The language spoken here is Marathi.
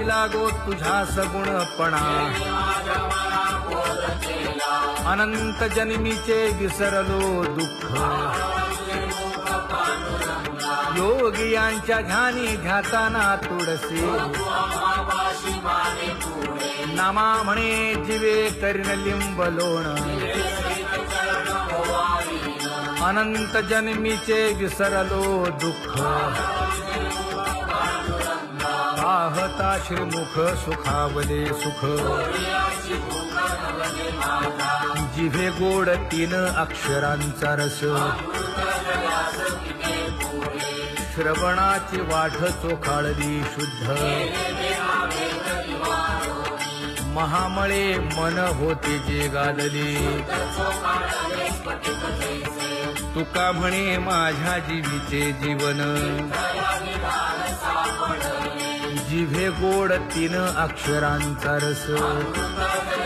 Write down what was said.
कशी लागो तुझा सगुणपणा. अनंत जन्मीचे विसरलो दुःख. योगियांच्या ध्यानी ध्याताना तुळसी नामा म्हणे जिवे करीन लिंब लोण. अनंत जन्मीचे विसरलो दुःख. माता श्रीमुख सुखावले सुख. जिभे गोड तीन अक्षरांचा रस. श्रवणाची वाढ चोखाळली शुद्ध. महामळे मन होते जे गालले तुका म्हणे माझ्या जीवीचे जीवन. जिभे गोड तीन अक्षरांचा रस.